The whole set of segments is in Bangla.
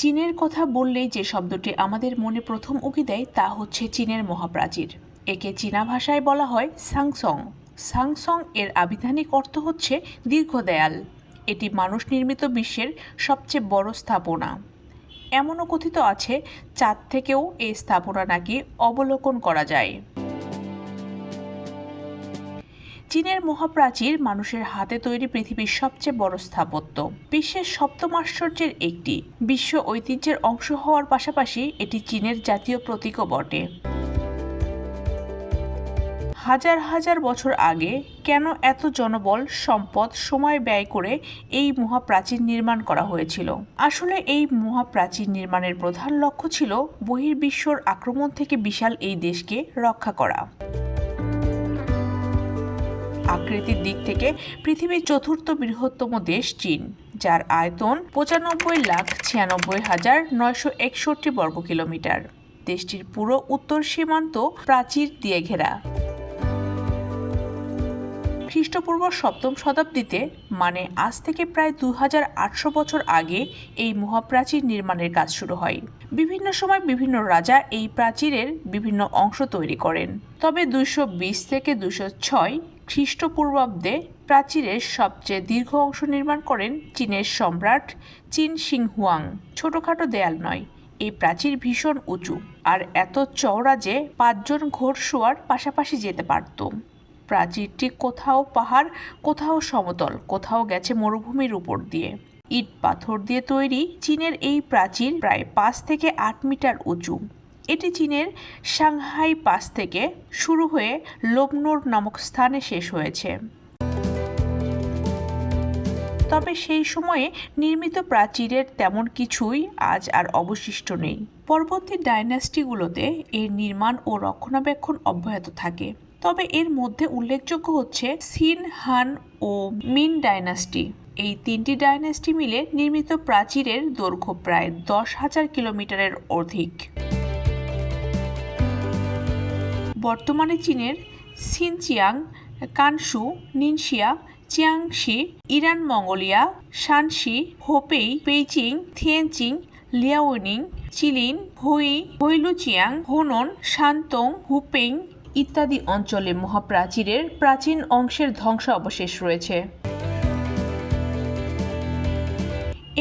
চীনের কথা বললেই যে শব্দটি আমাদের মনে প্রথম উকি দেয় তা হচ্ছে চীনের মহাপ্রাচীর। একে চীনা ভাষায় বলা হয় সাংসং। সাংসং এর আবিধানিক অর্থ হচ্ছে দীর্ঘ দেয়াল এটি মানুষ নির্মিত বিশ্বের সবচেয়ে বড় স্থাপনা। এমনও কথিত আছে, চাঁদ থেকেও এই স্থাপনা নাকি অবলোকন করা যায়। চীনের মহাপ্রাচীর মানুষের হাতে তৈরি পৃথিবীর সবচেয়ে বড় স্থাপত্য। বিশ্বের সপ্তম আশ্চর্যের একটি। বিশ্ব ঐতিহ্যের অংশ হওয়ার পাশাপাশি এটি চীনের জাতীয় প্রতীকও বটে। হাজার হাজার বছর আগে কেন এত জনবল, সম্পদ, সময় ব্যয় করে এই মহাপ্রাচীর নির্মাণ করা হয়েছিল? আসলে এই মহাপ্রাচীর নির্মাণের প্রধান লক্ষ্য ছিল বহির্বিশ্বর আক্রমণ থেকে বিশাল এই দেশকে রক্ষা করা। আকৃতির দিক থেকে পৃথিবীর চতুর্থ বৃহত্তম দেশ চীন, যার আয়তন পঁচানব্বই লাখ ছিয়ানব্বই হাজার নয়শো একষট্টি বর্গ কিলোমিটার। দেশটির পুরো উত্তর সীমান্ত প্রাচীর দিয়ে ঘেরা। খ্রিস্টপূর্ব সপ্তম শতাব্দীতে মানে আজ থেকে প্রায় দু হাজার আটশো বছর আগে, এই মহাপ্রাচীর নির্মাণের কাজ শুরু হয়। বিভিন্ন সময় বিভিন্ন রাজা এই প্রাচীরের বিভিন্ন অংশ তৈরি করেন। তবে দুইশো বিশ থেকে দুশো খ্রিস্টপূর্বাব্দে প্রাচীরের সবচেয়ে দীর্ঘ অংশ নির্মাণ করেন চীনের সম্রাট চীন সিংহুয়াং। ছোটখাটো দেয়াল নয়, এই প্রাচীর ভীষণ উঁচু আর এত চওড়া যে পাঁচজন ঘোড়সোয়ার পাশাপাশি যেতে পারত। প্রাচীরটি কোথাও পাহাড়, কোথাও সমতল, কোথাও গেছে মরুভূমির উপর দিয়ে। ইট পাথর দিয়ে তৈরি চীনের এই প্রাচীর প্রায় পাঁচ থেকে আট মিটার উঁচু। এটি চীনের সাংহাই পাস থেকে শুরু হয়ে লোবনোর নামক স্থানে শেষ হয়েছে। তবে সেই সময়ে নির্মিত প্রাচীরের তেমন কিছুই আজ আর অবশিষ্ট নেই। পরবর্তী ডাইনাস্টিগুলোতে এর নির্মাণ ও রক্ষণাবেক্ষণ অব্যাহত থাকে। তবে এর মধ্যে উল্লেখযোগ্য হচ্ছে সিন, হান ও মিন ডাইনাস্টি। এই তিনটি ডাইনাস্টি মিলে নির্মিত প্রাচীরের দৈর্ঘ্য প্রায় দশ হাজার কিলোমিটারের অধিক। বর্তমানে চীনের Xinjiang, Gansu, Ningxia Jiangxi Iran, Mongolia, Shanxi, Hebei Beijing Tianjin Liaoning Jilin, Hui Heilongjiang Henan, Shandong Hubei ইত্যাদি অঞ্চলে মহাপ্রাচীরের প্রাচীন অংশের ধ্বংস অবশেষ রয়েছে।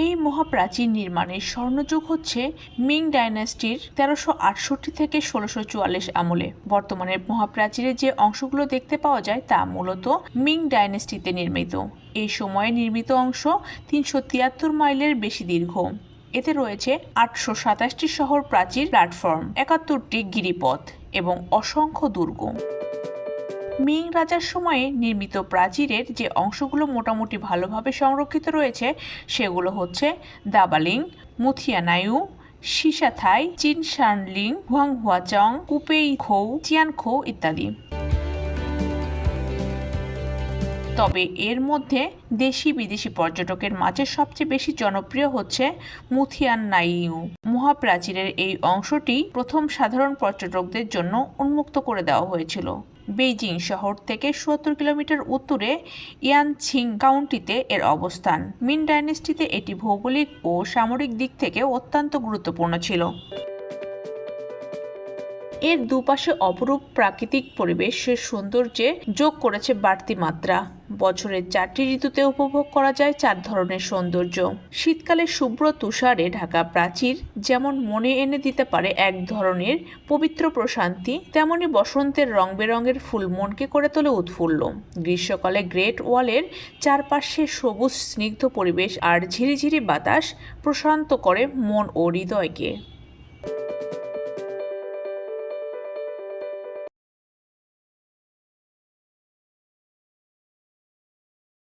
এই মহাপ্রাচীর নির্মাণের স্বর্ণযুগ হচ্ছে মিং ডাইনাস্টির তেরোশো আটষট্টি থেকে ষোলোশো চুয়াল্লিশ আমলে। বর্তমানে মহাপ্রাচীরের যে অংশগুলো দেখতে পাওয়া যায় তা মূলত মিং ডাইনাস্টিতে নির্মিত। এই সময়ে নির্মিত অংশ তিনশো তিয়াত্তর মাইলের বেশি দীর্ঘ। এতে রয়েছে আটশো সাতাশটি শহর প্রাচীর প্ল্যাটফর্ম, একাত্তরটি গিরিপথ এবং অসংখ্য দুর্গ। মিং রাজার সময়ে নির্মিত প্রাচীরের যে অংশগুলো মোটামুটি ভালোভাবে সংরক্ষিত রয়েছে, সেগুলো হচ্ছে দাবালিং, মুথিয়ানায়ু শিসাথাই চিনশানলিং হুয়াংহুয়াচং কুপেই খৌ চিয়ানখৌ ইত্যাদি। তবে এর মধ্যে দেশি বিদেশি পর্যটকের মাঝে সবচেয়ে বেশি জনপ্রিয় হচ্ছে মুথিয়ান নাইউ মহাপ্রাচীরের এই অংশটি প্রথম সাধারণ পর্যটকদের জন্য উন্মুক্ত করে দেওয়া হয়েছিল। বেইজিং শহর থেকে সত্তর কিলোমিটার উত্তরে ইয়ানছিং কাউন্টিতে এর অবস্থান। মিন ডাইনেস্টিতে এটি ভৌগোলিক ও সামরিক দিক থেকে অত্যন্ত গুরুত্বপূর্ণ ছিল। এর দুপাশে অপরূপ প্রাকৃতিক পরিবেশের সৌন্দর্যে যোগ করেছে বাড়তি মাত্রা। বছরের চারটি ঋতুতে উপভোগ করা যায় চার ধরনের সৌন্দর্য। শীতকালে শুভ্র তুষারে ঢাকা প্রাচীর, যেমন মনে এনে দিতে পারে এক ধরনের পবিত্র প্রশান্তি, তেমনি বসন্তের রং বেরঙের ফুল মনকে করে তোলে উৎফুল্ল। গ্রীষ্মকালে গ্রেট ওয়ালের চারপাশে সবুজ স্নিগ্ধ পরিবেশ আর ঝিরিঝিরি বাতাস প্রশান্ত করে মন ও হৃদয়কে।